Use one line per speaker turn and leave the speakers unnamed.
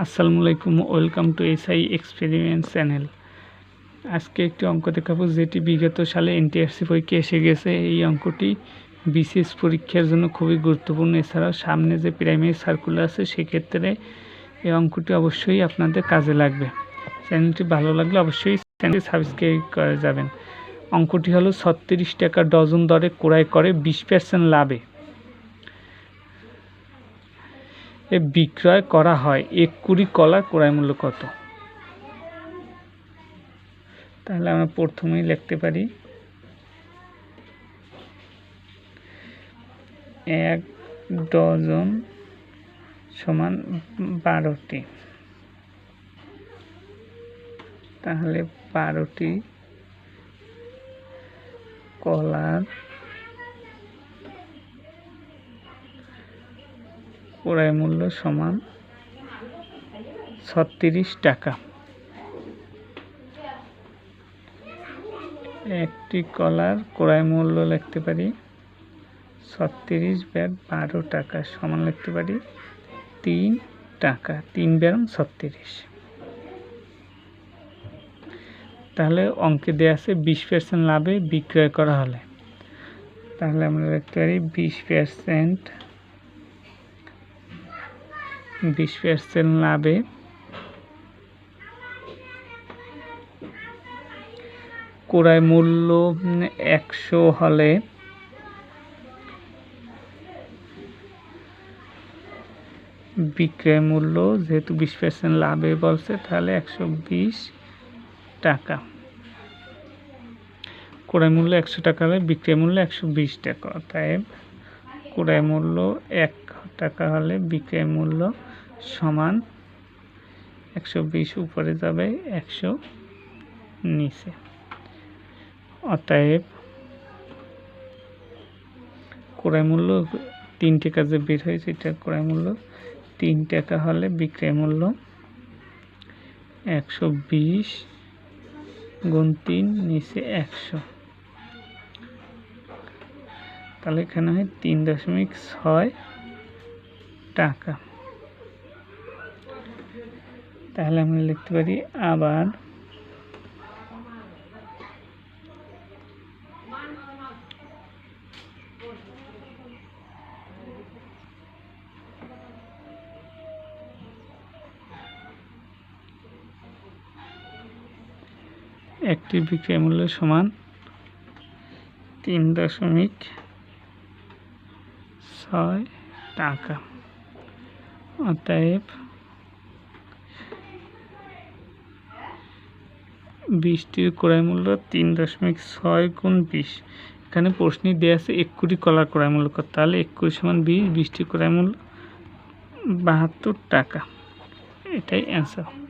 আসসালামু আলাইকুম, welcome to S I experiment channel. আজকে একটি অঙ্ক দেখাবো, যেটি বিগত সালে এনটিআরসি পরীক্ষা এসে গেছে। এই অঙ্কটি বিসিএস পরীক্ষার জন্য খুবই গুরুত্বপূর্ণ। এছাড়াও সামনে যে প্রাইমারি সার্কুলার আছে, সেক্ষেত্রে এই অঙ্কটি অবশ্যই আপনাদের কাজে লাগবে। চ্যানেলটি ভালো লাগলে অবশ্যই চ্যানেলটি সাবস্ক্রাইব করে যাবেন। অঙ্কটি হলো ছত্রিশ টাকা ডজন দরে ক্রয় করে, বিশ পার্সেন্ট লাভে। বিক্রয় করা হয়। এক কুড়ি কলার ক্রয় মূল্য কত? তাহলে আমরা প্রথমেই লিখতে পারি এক ডজন সমান বারোটি। তাহলে বারোটি কলার ক্রয় মূল্য সমান ছত্রিশ টাকা। একটি কলার ক্রয় মূল্য লিখতে পারি ছত্রিশ ব্যাগ বারো টাকা, সমান লিখতে পারি তিন টাকা, তিন ব্যারম ছত্রিশ। তাহলে অঙ্কে দেওয়া আছে বিশ পার্সেন্ট লাভে বিক্রয় করা হলে। তাহলে আমরা লিখতে পারি বিশ পার্সেন্ট বিশ পার্সেন্ট লাভে। ক্রয় মূল্য একশো হলে। বিক্রয় মূল্য যেহেতু বিশ পার্সেন্ট লাভে বলছে, তাহলে একশো বিশ টাকা। ক্রয় মূল্য একশো টাকা হলে বিক্রয় মূল্য একশো বিশ টাকা, অতএব ক্রয় মূল্য এক টাকা হলে বিক্রয় মূল্য সমান একশো বিশ উপরে যাবে একশো নিচে। অতএব ক্রয় মূল্য তিন টাকা যে বের হয়েছে, এটা ক্রয় মূল্য তিন টাকা হলে বিক্রয় মূল্য একশো বিশ গুণ তিন নিচে একশো। তাহলে এখানে হয় তিন দশমিক ছয় টাকা। তাহলে আমরা লিখতে পারি আবার একটি বিক্রয় মূল্য সমান তিন দশমিক ছয় টাকা। অতএব বিশটির ক্রয় মূল্য তিন দশমিক ছয় গুণ বিশ। এখানে প্রশ্নে দেওয়া আছে এক কোটি কলার ক্রয় মূল্য কত? তাহলে একুশ সমান বিশ বিশটির ক্রয় মূল্য বাহাত্তর টাকা। এটাই অ্যান্সার